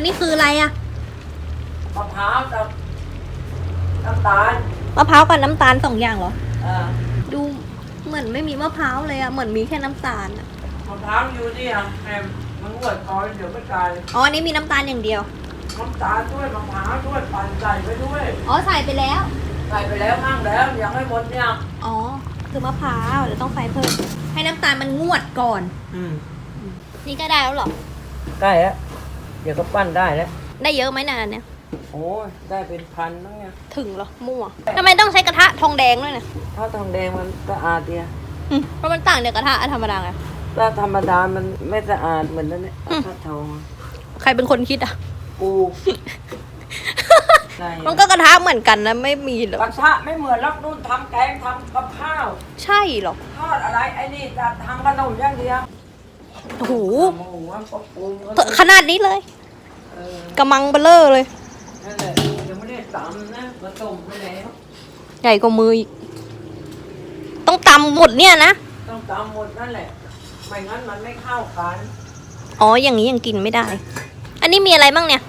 อันนี้คืออะไรอะมะพร้าวกับน้ำตาลมะพร้าวกับน้ำตาลสองอย่างเหรอ เออดูเหมือนไม่มีมะพร้าวเลยอะเหมือนมีแค่น้ำตาลอะมะพร้าวอยู่นี่อะแอมมันงวดก่อนเดี๋ยวไม่ตายอ๋ออันนี้มีน้ำตาลอย่างเดียว น้ำตาลด้วยมะพร้าวด้วยปั่นใส่ไปด้วย อ๋อใส่ไปแล้ว ใส่ไปแล้วมั่งแล้วยังไม่หมดเนี่ยอ๋อ คือมะพร้าวเดี๋ยวต้องไฟเพิ่ม ให้น้ำตาลมันงวดก่อน อืมนี่ก็ได้แล้วเหรอได้แล้ว เดี๋ยวก็ปั้นได้แล้ว ได้เยอะไหมนานเนี่ย โอ้ยได้เป็นพันแล้วเนี่ยถึงเหรอ มั่วทำไมต้องใช้กระทะทองแดงด้วยเนี่ยถ้าทองแดงมันสะอาดเดียอืมเพราะมันต่างจากกระทะธรรมดาไง ถ้าธรรมดามันไม่สะอาดเหมือนนั่นเนี่ยอืม ถ้าทองใครเป็นคนคิดอะ กูได้มันก็กระทะเหมือนกันนะไม่มีเหรอกระทะไม่เหมือนลักนู่นทำแกงทำกับข้าว ใช่เหรอทอดอะไรไอ้นี่จะทำขนมอย่างเดียว โอ้โหหมูก็ปรุงก็ขนาดนี้เลยเออกำมังเบลเลอร์เลย นั่นแหละยังไม่ได้ตำนะมาต้มไปแล้วใหญ่กว่ามืออีกต้องตำหมดเนี่ยนะ ต้องตำหมดนั่นแหละไม่งั้นมันไม่เข้ากันอ๋อ อย่างนี้ยังกินไม่ได้ อันนี้มีอะไรบ้างเนี่ย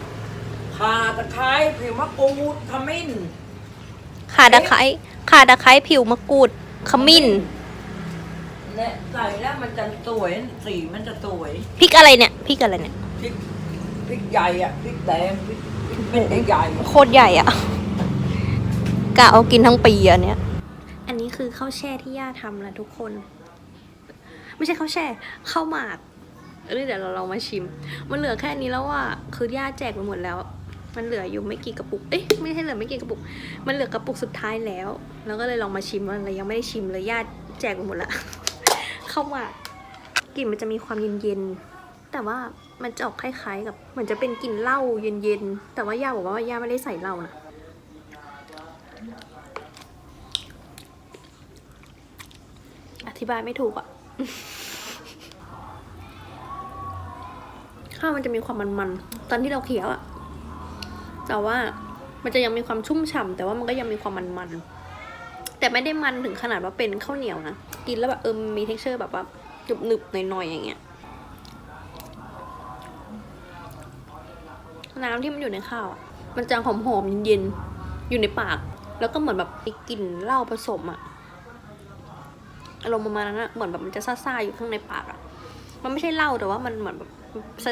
ข่าตะไคร้ผิวมะกรูดขมิ้น ข่าตะไคร้ข่าตะไคร้ผิวมะกรูด ขมิ้น เนี่ยใส่แล้วมันจะสวยสีมันจะสวยพริกอะไรเนี่ยพริกอะไรเนี่ยพริกพริกใหญ่อะพริกแดงพริกพริกเม็ดใหญ่โคตรใหญ่อะกะเอากินทั้งปีอะเนี่ยอันนี้คือข้าวแช่ที่ย่าทำนะทุกคน ไม่ใช่ข้าวแช่ข้าวหมากเออเดี๋ยวเราลองมาชิม มันเหลือแค่นี้แล้วอะคือย่าแจกไปหมดแล้ว มันเหลืออยู่ไม่กี่กระปุกเอ๊ะไม่ใช่เหลือไม่กี่กระปุก มันเหลือกระปุกสุดท้ายแล้ว แล้วก็เลยลองมาชิมมันเลยยังไม่ได้ชิมเลยย่าแจกไปหมดละ ข้าวหมากลิ่นมันจะมีความเย็นๆ แต่ว่ามันจะออกคล้ายๆ กับเหมือนจะเป็นกลิ่นเหล้าเย็นๆ แต่ว่าย่าบอกว่าย่าไม่ได้ใส่เหล้านะ อธิบายไม่ถูกอะข้าวมันจะมีความมันๆ ตอนที่เราเคี้ยวอะแต่ว่ามันจะยังมีความชุ่มฉ่ำแต่ว่ามันก็ยังมีความมันๆ แต่ไม่ได้มันถึงขนาดว่าเป็นข้าวเหนียวนะ กินแล้วแบบเออมมีเท็กเจอร์แบบว่าหนึบๆหน่อยๆอย่างเงี้ย น้ำที่มันอยู่ในข้าวมันจะหอมๆเย็นๆ อยู่ในปาก แล้วก็เหมือนแบบมีกลิ่นเหล้าผสมอะอารมณ์ประมาณนั้นอะเหมือนแบบมันจะซ่าๆอยู่ข้างในปากอะมันไม่ใช่เหล้าแต่ว่ามันเหมือนแบบ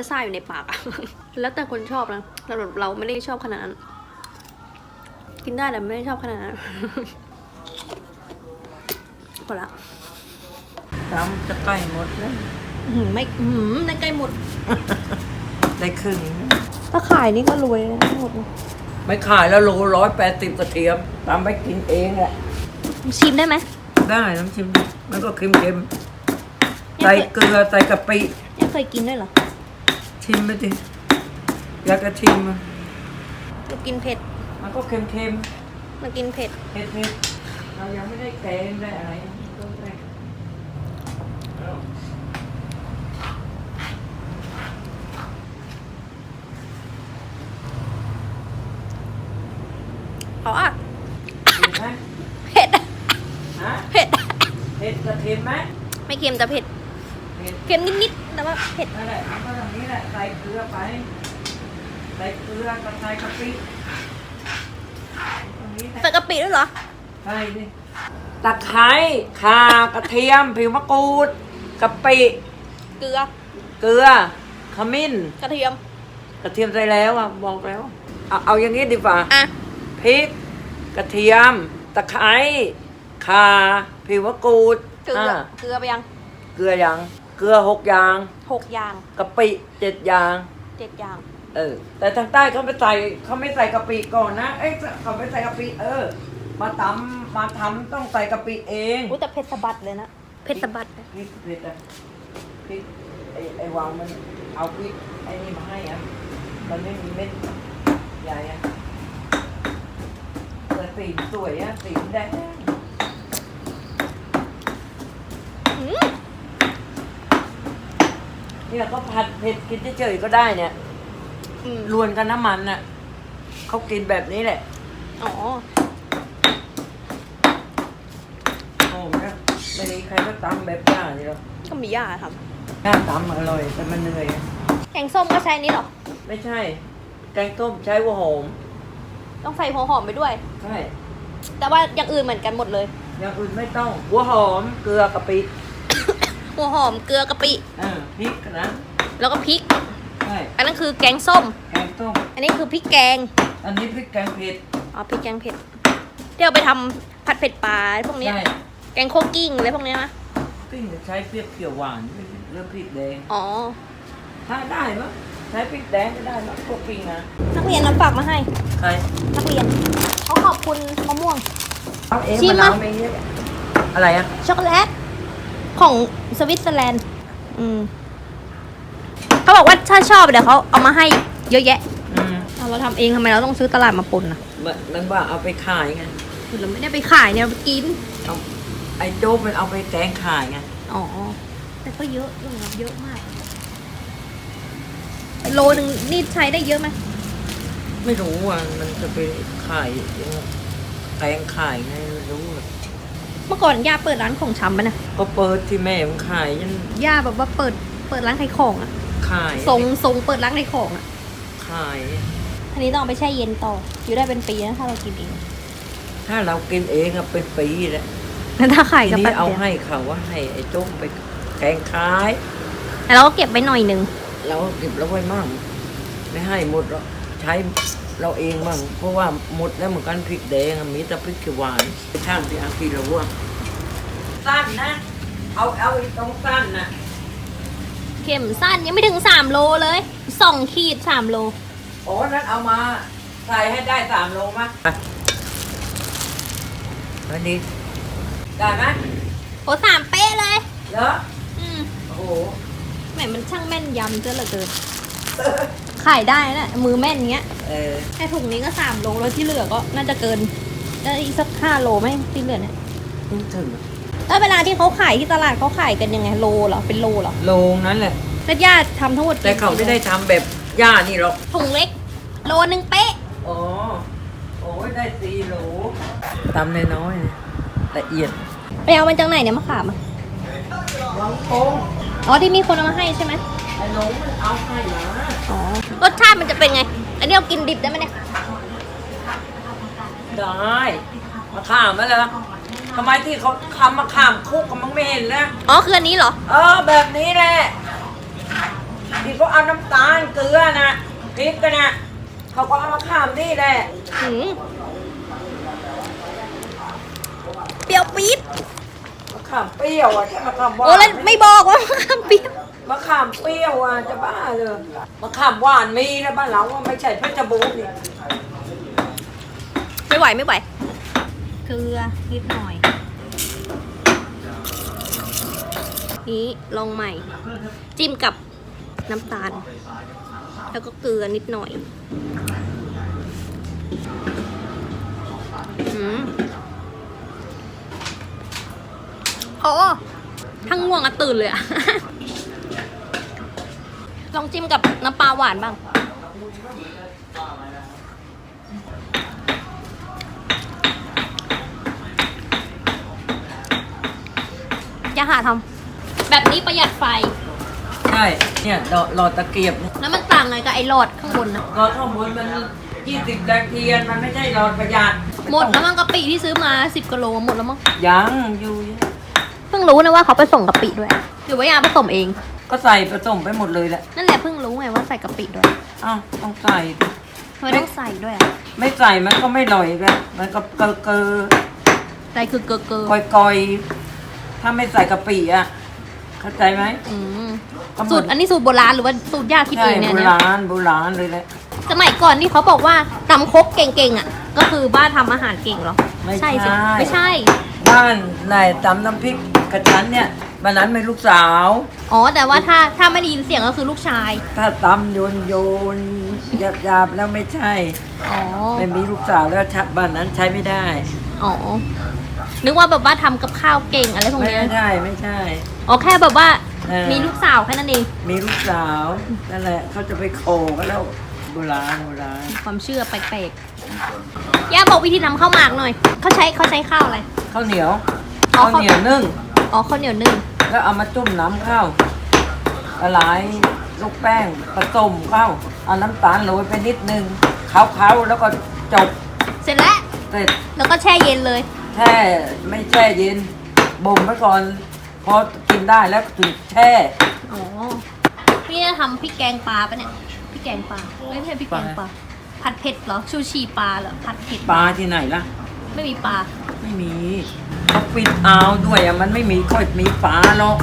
ซ่าๆอยู่ในปากอะแล้วแต่คนชอบนะเราเราไม่ได้ชอบขนาดนั้น กินได้แต่ไม่ได้ชอบขนาดนั้น พอละตำจะใกล้หมดแล้วอื้อหือไม่อื้อหือในใกล้หมด ได้ครึ่งถ้าขายนี่ก็รวยนะหมดไม่ขายแล้วโลร้อยแปดสิบกระเทียมตำไปกินเองแหละชิมได้ไหมได้น้ำชิมดิมันก็เค็มๆใส่เกลือใส่กะปิยังเคยกินด้วยเหรอชิมไปดิอยากจะชิมอะเรากินเผ็ดมันก็เค็มเรากินเผ็ดๆเผ็ดๆเรายังไม่ได้แกงได้อะไรก็ได้ อ๋ออะ เผ็ดไหม เผ็ดอะ ฮะ เผ็ด เผ็ดกระเทียมไหม ไม่ เค็มแต่เผ็ดเผ็ด เค็มนิดๆแต่ว่าเผ็ดนั่นแหละมันก็อย่างนี้แหละใส่เกลือไปใส่เกลือกับใส่กะปิตรงนี้แหละใส่กะปิด้วยเหรอใช่ดิตะไคร้ข่ากระเทียม ผิวมะกรูดกะปิเกลือ เกลือขมิ้น กระเทียม กระเทียมใส่แล้วอะบอกแล้ว เอาเอาอย่างนี้ดีกว่าอะ พริก กระเทียม ตะไคร้ข่าผิวมะกรูดเก ลืออ่าเกลือไปยังเกลืออย่างเกลือหกอย่าง หกอย่างกะปิเจ็ดอย่าง เจ็ดอย่าง เออ แต่ทางใต้เขาไม่ใส่เขาไม่ใส่กะปิก่อนนะ เอ้ยเขาไม่ใส่กะปิเออ มาตำมาทำต้องใส่กะปิเองอุ้ยแต่เผ็ดสะบัดเลยนะเผ็ดสะบัดเลยพริกเผ็ดอะพริกไอ้ไอ้วางมันเอาพริกไอ้นี่มาให้อะมันไม่มีเม็ดใหญ่อะแต่สีสวยอะสีแดง อืม เนี่ยก็ผัดเผ็ดกินเฉยๆก็ได้เนี่ยอืมรวนกับน้ำมันน่ะเขากินแบบนี้แหละ อ๋อ โอ้เนี่ยไม่มีใครก็ตำแบบย่านี่หรอกก็มีย่าทย่าตำอร่อยแต่มันเหนื่อยอะำแกงส้มก็ใช้อันนี้เหรอ ไม่ใช่ แกงต้มใช้หัวหอมต้องใส่หัวหอมไปด้วย ใช่แต่ว่าอย่างอื่นเหมือนกันหมดเลย อย่างอื่นไม่ต้อง หัวหอมเกลือกะปิ หัวหอมเกลือกะปิอ่าพริกนะแล้วก็พริกใช่อันนั้นคือแกงส้ม แกงต้มอันนี้คือพริกแกงอันนี้พริกแกงเผ็ดอ๋อพริกแกงเผ็ดที่เอาไปทำผัดเผ็ดปลาพวกเนี้ยใช่แกงโคกิ้งอะไรพวกเนี้ยมะปิ้งจะใช้เปรี้ยวเขียวหวานเรื่องพริกแดงอ๋อ ถ้าได้มั้ยใช้พริกแดงก็ได้มั้ยพวกปิ้งนะนักเรียนน้ำฝากมาให้ ใครนักเรียนเขาขอบคุณมะม่วง เอาเองชิมมะมานาวไม่เยอะอะไรอะ ช็อกโกแลต ของสวิตเซอร์แลนด์ อืมเขาบอกว่าถ้าชอบเดี๋ยวเขาเอามาให้เยอะแยะอืมเอาเราทำเองทำไมเราต้องซื้อตลาดมาปนอะมันมันว่าเอาไปขายไงเราไม่ได้ไปขายเนี่ยเราไปกิน เอาไอ้โจ๊กมันเอาไปแกงขายไงอ๋อ แต่ก็เยอะเรื่องรับเยอะมาก โลหนึ่งนี่ใช้ได้เยอะไหมไม่รู้ว่ามันจะไปขายแกงขายไงไม่รู้อะ เมื่อก่อนย่าเปิดร้านของชำปะนะก็เปิดที่แม่มันขายยันย่าแบบว่าเปิดเปิดร้านขายของอะขายทรงทรงเปิดร้านขายของอะขาย อันนี้ต้องเอาไปแช่เย็นต่อ อยู่ได้เป็นปีนะถ้าเรากินเอง ถ้าเรากินเองอะเป็นปีแล้วแล้วถ้าขายทีก็นี้แป๊บเอาเดียวให้เขาว่าให้ไอ้โจ๊กไปแกงขายแต่เราก็เก็บไว้หน่อยหนึ่งเราเก็บเราไว้มั่งไม่ให้หมดหรอกใช้เราเองมั่งเพราะว่าหมดแล้วเหมือนกันพริกแดงอะมีแต่พริกเขียวหวานช่างที่อากีเราว่าสั้นนะเอาเอาไอ้ตรงสั้นนะเข็มสั้นยังไม่ถึงสามโลเลยสองขีดสามโลโอ้นั้นเอามาใส่ให้ได้สามโลมั้ยอันนี้ได้ไหมโอ้สามเป๊ะเลยเหรออืมโอ้โหแหมมันช่างแม่นยำเจ้าเหลือเกิน ขายได้นะมือแม่นเงี้ยเออแค่ถุงนี้ก็สามโลแล้วที่เหลือก็น่าจะเกินแล้วอีกสักห้าโลไหมที่เหลือเนี่ยเพิ่งถึงแล้วเวลาที่เขาขายที่ตลาดเขาขายกันยังไงโลเหรอเป็นโลเหรอโลงนั้นแหละแล้วญาติทำทั้งหมดกี่แต่เขาไม่ได้ทำแบบย่านี่หรอกถุงเล็ก โลนึงเป๊ะ อ๋อโอ้ยได้สี่โหลตำน้อยๆนะละเอียดไปเอามันจากไหนเนี่ยมะขามอะวังโงอ๋อที่มีคนเอามาให้ใช่ไหมไอ้หนูมันเอาให้มาอ๋อ รสชาติมันจะเป็นไง อันนี้เรากินดิบได้ไหมเนี่ย ได้มาขามมาเลยทำไมที่เขาทำมาขามคุกกันมึงไม่เห็นนะอ๋อคืออันนี้เหรอ เออแบบนี้แหละที่เขาเอาน้ำตาลเกลือนะพริกกันนะเขาก็เอามาขามนี่แหละหืมเปรี้ยวปี๊ดมะขามเปรี้ยวอะใช่มะขามหวานโอ้แล้วไม่บอกว่ามะขามเปรี้ยว มะขามเปรี้ยวอะจะบ้าเลยมะขามหวานมีนะบ้านเราไม่ใช่เพชรบูรณ์นี่ไม่ไหวไม่ไหว เกลือนิดหน่อย นี้ลองใหม่ จิ้มกับน้ำตาล แล้วก็เกลือนิดหน่อยอืมโอ้ทั้งง่วงอะตื่นเลยอะ ลองจิ้มกับน้ำปลาหวานบ้าง อย่าหาทำแบบนี้ประหยัดไฟ ใช่ เนี่ยหลอดหลอดตะเกียบเนี่ยแล้วมันต่างไงกับไอ้หลอดข้างบนนะหลอดข้างบนมันยี่สิบแบคเทียนมันไม่ใช่หลอดประหยัดหมดแล้วมั้งกะปิที่ซื้อมาสิบกิโลหมดแล้วมั้งยังอยู่ยังเพิ่งรู้นะว่าเขาไปส่งกะปิด้วยหรือว่ายาผสมเอง ก็ใส่ผสมไปหมดเลยแหละนั่นแหละเพิ่งรู้ไงว่าใส่กะปิด้วยอ้าวต้องใส่ดิทำไมต้องใส่ด้วยอะไม่ใส่มันก็ไม่อร่อยแล้วมันก็เกอเกอใส่คือเกลือเกลือกอยกอยๆถ้าไม่ใส่กะปิอะ เข้าใจไหม อืมก็เหมืสูอตรอันนี้สูตรโบราณหรือว่าสูตรย่าคิดใช่เองเนี่ยโบเนี่ยราณโบราณเลยแหละ สมัยก่อนที่เขาบอกว่าตำครกเก่งๆอะ ก็คือบ้านทำอาหารเก่งเหรอไม่สิใช่ไม่ใช่ บ้านนายตำน้ำพริกกระชันเนี่ย วันนั้นเป็นลูกสาว อ๋อ แต่ว่าถ้าถ้าไม่ได้ยินเสียงก็คือลูกชาย ถ้าตำโยนโยนหยาบหยาบๆแล้วไม่ใช่อ๋อ ไม่มีลูกสาวแล้วชักบ้านนั้นใช้ไม่ได้ อ๋อ นึกว่าแบบว่าทำกับข้าวเก่งอะไรพวกไม่เนี้ยใช่ไม่ใช่ อ๋อแค่แบบว่าเออ มีลูกสาวแค่นั้นเอง มีลูกสาวนั่นแหละเขาจะไปโคกันแล้วโบราณโบราณความเชื่อแปลกๆย่าบอกวิธีทำข้าวหมากหน่อย เขาใช้เขาใช้ข้าวอะไร ข้าวเหนียวอ๋อข้าวเหนียวนึ่ง อ๋อข้าวเหนียวนึ่งแล้วเอามาจุ่มน้ำข้าวละลายลูกแป้งผสมข้าวเอาน้ำตาลโรยไปนิดนึงเคล้าๆแล้วก็จบเสร็จแล้ว เสร็จแล้วก็แช่เย็นเลย แช่ไม่แช่เย็นบ่มไว้ก่อนพอกินได้แล้วถึงแช่อ๋อพี่จะทำพริกแกงปลาปะเนี่ยพริกแกงปลาไม่ใช่พริกแกงปลาผัดเผ็ดเหรอชูชีปลาเหรอผัดเผ็ดปลาที่ไหนล่ะ ไม่มีปลาไม่มี เขาปิดอ่าวด้วยอะมันไม่มีค่อยมีปลาหรอก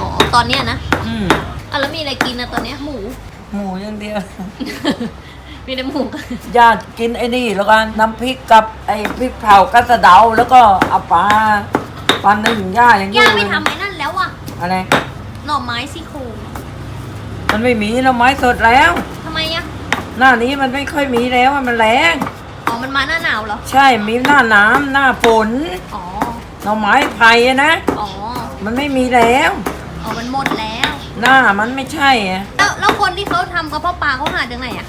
อ๋อตอนเนี้ยนะอืมอะแล้วมีอะไรกินนะตอนเนี้ยหมู หมูอย่างเดียว มีแต่หมูญาติกินไอ้นี่แล้วกันน้ำพริกกับไอ้พริกเผากระสะเดาแล้วก็เอาปลาปลาหนึ่งย่าอย่างย่าเลไม่ยทำไอ้นั่นแล้วอะอะไรหน่อไม้ซี่โครงมันไม่มีเราไม้สดแล้ว ทำไมอะหน้านี้มันไม่ค่อยมีแล้วมันแรงอ๋อมันมาหน้าหนาวเหรอ ใช่มีหน้าน้ำหน้าฝนอ๋อ หน่อไม้ไผ่อะนะ อ๋อมันไม่มีแล้ว อ๋อมันหมดแล้ว หน้ามันไม่ใช่อะแล้วแล้วคนที่เขาทำกระเพาะปลาเขาหาจากไหนอะ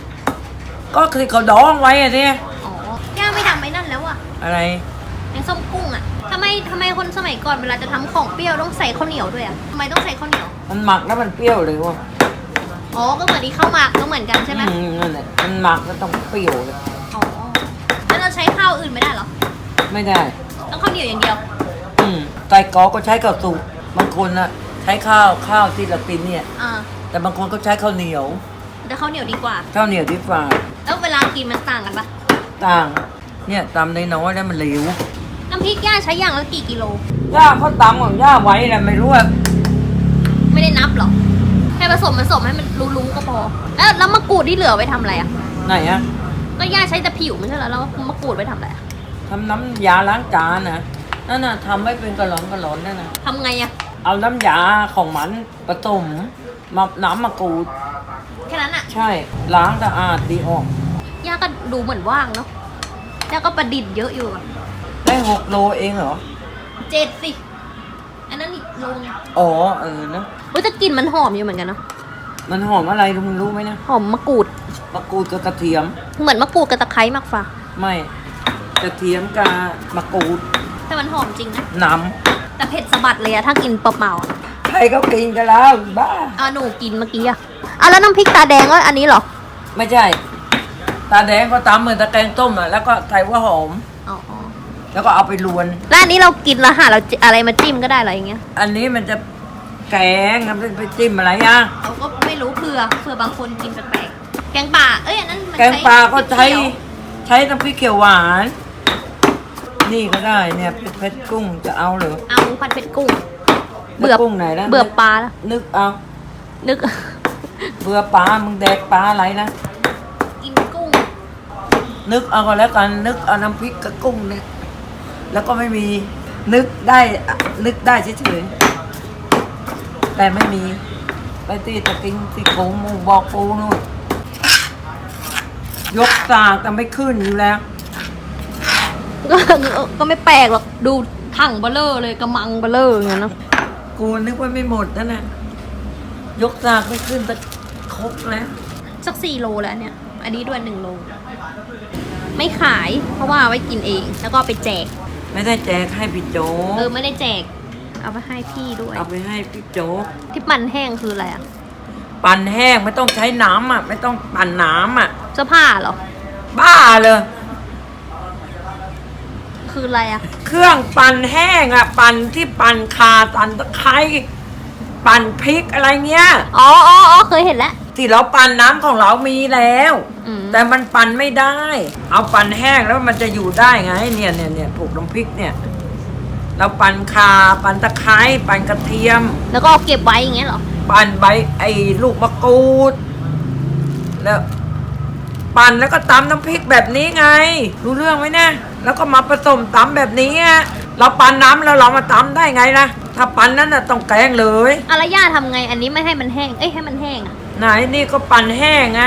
ก็คือเขาดองไว้อะดิอ๋อย่าไม่ทำไอ้นั่นแล้วอะอะไรแกงส้มกุ้งอะทำไมทำไมคนสมัยก่อนเวลาจะทำของเปรี้ยวต้องใส่ข้าวเหนียวด้วยอะทำไมต้องใส่ข้าวเหนียว มันหมักแล้วมันเปรี้ยวเลยวะอ๋อ ก็เหมือนที่ข้าวหมากก็เหมือนกันใช่ไหมอืนั่นแหละมันหมักแล้วต้องเปรี้ยวเลยอ๋อแล้วเราใช้ข้าวอื่นไม่ได้เหรอ ไม่ได้ ต้องข้าวเหนียวอย่างเดียวอืม ไก่กอก็ใช้ข้าวสุกบางคนนะใช้ข้าวข้าวที่เรากินเนี่ย อ่าแต่บางคนก็ใช้ข้าวเหนียวแต่ข้าวเหนียวดีกว่า ข้าวเหนียวดีกว่าแล้วเวลากินมันต่างกันปะต่างเนี่ยตำน้อยๆแล้วมันเหลวน้ำพริกย่าใช้อย่างละกี่กิโล ย่าเขาตำของย่าไว้แหละไม่รู้ว่าไม่ได้นับหรอแค่ผสมผสมให้มันรู้ๆก็พอ แล้วแล้วมะกรูดที่เหลือไว้ทำอะไรอะ ไหนอะก็ย่าใช้แต่ผิวไม่ใช่เหรอแล้วมะกรูดไว้ทำอะไรอะทำน้ำยาล้างจานนะ นั่นน่ะทำไว้เป็นกระหลอนกระหลอนนั่นน่ะ ทำไงอะเอาน้ำยาของมันผสมมาน้ำมะกรูด แค่นั้นอะใช่ ล้างสะอาดดีออก ย่าก็ดูเหมือนว่างเนาะย่าก็ประดิษฐ์เยอะอยู่อะได้หกโลเองเหรอ เจ็ดสิ อันนั้นอีกโลนึงอ๋อ เออนะ เฮ้ยแต่กลิ่นมันหอมอยู่เหมือนกันเนาะ มันหอมอะไรรู้มึงรู้ไหมนะหอมมะกรูด มะกรูดกับกระเทียม เหมือนมะกรูดกับตะไคร้มากฟ้าไม่กระเทียมกับมะกรูด แต่มันหอมจริงนะ น้แต่เผ็ดสะบัดเลยอะถ้ากินเปล่าๆอะำใครเขากินกันแล้วบ้า อะหนูกินเมื่อกี้อะอะแล้วน้ำพริกตาแดงก็อันนี้เหรอ ไม่ใช่ ตาแดงก็ตำเหมือนตะแกงต้มอะแล้วก็ใส่ว่าหอม อ๋อแล้วก็เอาไปลวน แล้วอันนี้เรากินแล้วหาเราจะอะไรมาจิ้มก็ได้เหรออย่างเงี้ย อันนี้มันจะแกงมันไปจิ้มอะไรอะ เราก็ไม่รู้เผื่อเผื่อบางคนกินแปลกๆแกงป่า เอ้ยอันนั้นมันแกงปลาก็ใช้พริเขียวใช้น้ำพริกเขียวหวาน นี่ก็ได้เนี่ยเผ็ดกุ้งจะเอาเหรือเอาผัดเผ็ดกุ้ง เบื่อแล้วกุ้งไหนนะเบื่อปลาแล้วนึกเอา นึก เบื่อปลา มึงแดกปลาอะไรนะ กินกุ้ง นึกเอาก็แล้วกัน นึกเอาน้ำพริกกับกุ้งเนี่ย แล้วก็ไม่มี นึกได้อะนึกได้เฉยๆ แต่ไม่มี ไปตีตะกิงตีโขงหมูบอกปูนู่นยกสากแต่ไม่ขึ้นอยู่แล้ว ก็ก็ไม่แปลกหรอกดูถังเบลเลอร์เลยกระมังเบลเลอร์อย่างเงี้ยเนาะกูนึกว่าไม่หมดนั่นน่ะยกสากไม่ขึ้นแต่ครบแล้วสักสี่โลแล้วเนี่ย อันนี้ด้วยหนึ่งโล ไม่ขายเพราะว่าเอาไว้กินเอง แล้วก็เอาไปแจก ไม่ได้แจกให้พี่โจ๊เออกไม่ได้แจก เอาไปให้พี่ด้วย เอาไปให้พี่โจ๊กที่ปั่นแห้งคืออะไรอะปั่นแห้งไม่ต้องใช้น้ำอะ ไม่ต้องปั่นน้ำอะเสื้อผ้าเหรอ บ้าเลย คืออะไรอะเครื่องปั่นแห้งอะปั่นที่ปั่นคาตันตะไคร้ปั่นพริกอะไรเงี้ย อ๋ออ๋ออ๋อเคยเห็นแล้ว ที่เราปั่นน้ำของเรามีแล้ว อืมแต่มันปั่นไม่ได้ เอาปั่นแห้งแล้วมันจะอยู่ได้ไงเนี่ยเนี่ยเนี่ยผูกน้ำพริกเนี่ย เราปั่นคาปั่นตะไคร้ปั่นกระเทียม แล้วก็เอาเก็บไว้อย่างเงี้ยเหรอ ปั่นใบไอ้ลูกมะกรูด แล้ว ปั่นแล้วก็ตำน้ำพริกแบบนี้ไง รู้เรื่องไหมเนี่ย แล้วก็มาผสมตำแบบนี้อะเราปั่นน้ำแล้วเรามาตำได้ไงนะถ้าปั่นนั้นน่ะต้องแกงเลยอะไรย่าทำไง อันนี้ไม่ให้มันแห้ง เอ้ยให้มันแห้งอะไหนนี่ก็ปั่นแห้งไง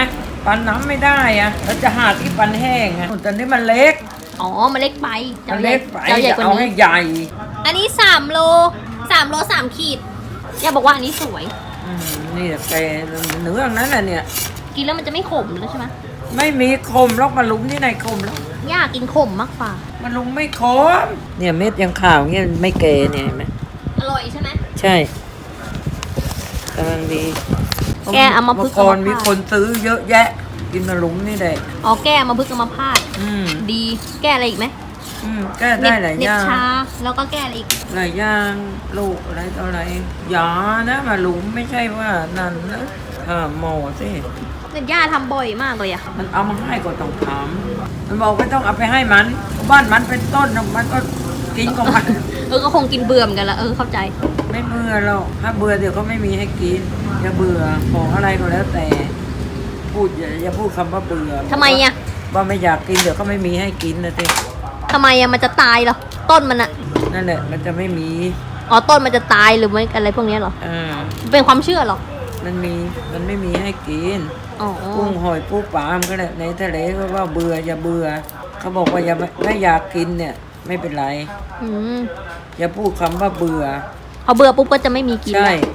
ปั่นน้ำไม่ได้อะแล้วจะหาที่ปั่นแห้งอะแต่นี่มันเล็กอ๋อมันเล็กไปมัจะนใหญ่เล็กไปจะใหญ่จะกว่าเอาให้นี้ ใหญ่อันนี้สามโลสามโลสามขีดย่าบอกว่าอันนี้สวย อืมนี่แกเนื้ออย่างนั้นน่ะเนี่ย กินแล้วมันจะไม่ขมแล้วใช่ไหมไม่มีคมแล้วมาลุมที่ไหนคมแล้ว ย่ากินขมมากกว่า มันลุงไม่คมเนี่ยเม็ดยังขาวเงี้ยไม่แก่เนี่ยเห็นไหมอร่อยใช่ไหม ใช่กำลังดีแกเอามาพึกเมื่อก่อนเอามามีพาดคนซื้อเยอะแยะ กินมะลุมนี่แหละอ๋อแก้มาพึกษ์อัมาพาตอืมดีแก้อะไรอีกไหมอืมแก้ได้หลายเหน็อบย่างชาแล้วก็แก้อะไรอีก หลายอย่างลูกอะไรต่ออะไรอย่านะมะลุมไม่ใช่ว่านั่นนะถามหมอสิ เนี่ยย่าทำบ่อยมากเลยอะมันเอามาให้ก็ต้องถาม มันบอกไม่ต้องเอาไปให้มันบ้านมันเป็นต้นน่ะมันก็กินของมัน เออก็คงกินเบื่อเหมือนกันละเออเข้าใจ ไม่เบื่อหรอกถ้าเบื่อเดี๋ยวก็ไม่มีให้กินอย่าเบื่อของอะไรก็แล้วแต่ พูดอย่าอย่าพูดคำว่าเบื่อทำไมอะ ว่าไม่อยากกินเดี๋ยวก็ไม่มีให้กินนะสิทำไมอะมันจะตายเหรอ ต้นมันอะนั่นแหละมันจะไม่มีอ๋อต้นมันจะตายหรือไม่อะไรพวกเนี้ยเหรออ่าเป็นความเชื่อเหรอ มันมีมันไม่มีให้กินอ๋อกุ้งหอยปูปลามนก็แหละในทะเลก็ว่าเบื่ออย่าเบื่อ เขาบอกว่าอย่าไม่อยากกินเนี่ยไม่เป็นไรอืมอย่าพูดคำว่าเบื่อ พอเบื่อปุ๊บก็จะไม่มีกินใช่ละ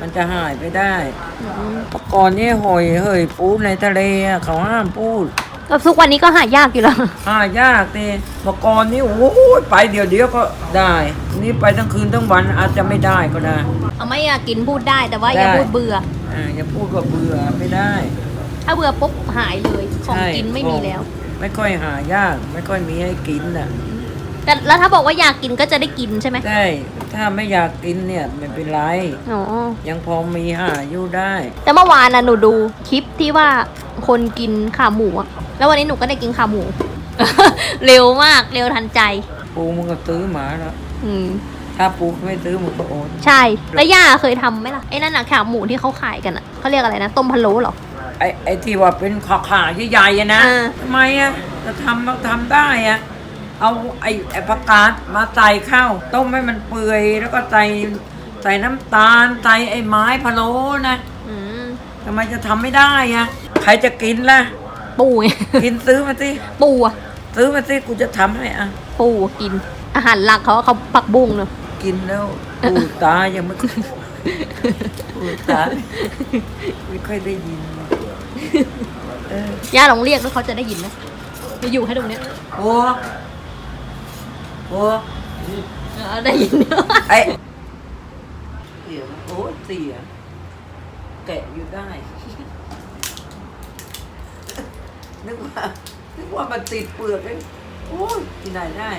มันจะหายไปได้ อืม ก่อนนี้หอยเฮ้ยปูในทะเลอะเขาห้ามพูด ก็ทุกวันนี้ก็หายากอยู่แล้ว หายากเต้เมื่อก่อนนี้โอ้โหไปเดี๋ยวเดียวก็ได้ นี่ไปทั้งคืนทั้งวันอาจจะไม่ได้ก็ได้ เอาไม่อยากกินพูดได้แต่ว่าอย่าได้ พูดเบื่อ อ่าอย่าพูดว่าเบื่อไม่ได้ ถ้าเบื่อปุ๊บหายเลย ของใช่กินไม่มีแล้ว ไม่ค่อยหายาก ไม่ค่อยมีให้กินน่ะแต่แล้วถ้าบอกว่าอยากกินก็จะได้กินใช่ไหม ใช่ ถ้าไม่อยากกินเนี่ยไม่เป็นไร อ๋อ ยังพอมีหาอยู่ได้ แต่เมื่อวานน่ะหนูดูคลิปที่ว่าคนกินขาหมูอะแล้ววันนี้หนูก็ได้กินขาหมู เร็วมากเร็วทันใจ ปูมึงก็ซื้อหมาแล้ว อืม ถ้าปูไม่ซื้อมึงก็โอนใช่แล้วย่าเคยทำไหมล่ะไอ้นั่นน่ะขาหมูที่เขาขายกันอะเขาเรียกอะไรนะ ต้มพะโล้เหรอ ไอ้ไอ้ที่ว่าเป็นขาขาใหญ่ๆอะนะอ่า ทำไมอะจะทำก็ทำได้อะ เอาไอ้ไอ้ผักกาดมาใส่ข้าวต้มให้มันเปื่อยแล้วก็ใส่ใส่น้ำตาลใส่ไอ้ไม้พะโล้นะอืมทำไมจะทำไม่ได้อะใครจะกินล่ะ ปูไง กินซื้อมาสิปูอะซื้อมาสิกูจะทำให้อะ ปูกิน อาหารหลักเขาเขาปักบุ้งเนอะ กินแล้วปูตายังไม่ปูตาไม่ค่อยได้ยินเออย่าลองเรียกแล้วเขาจะได้ยินไหมจะอยู่ให้ตรงเนี้ย โอ้ โอ้เออได้ยินไอ้เสียโอ้เสียแกะอยู่ได้ นึกว่านึกว่ามันติดเปลือกเลยโอ้ยที่ไหนได้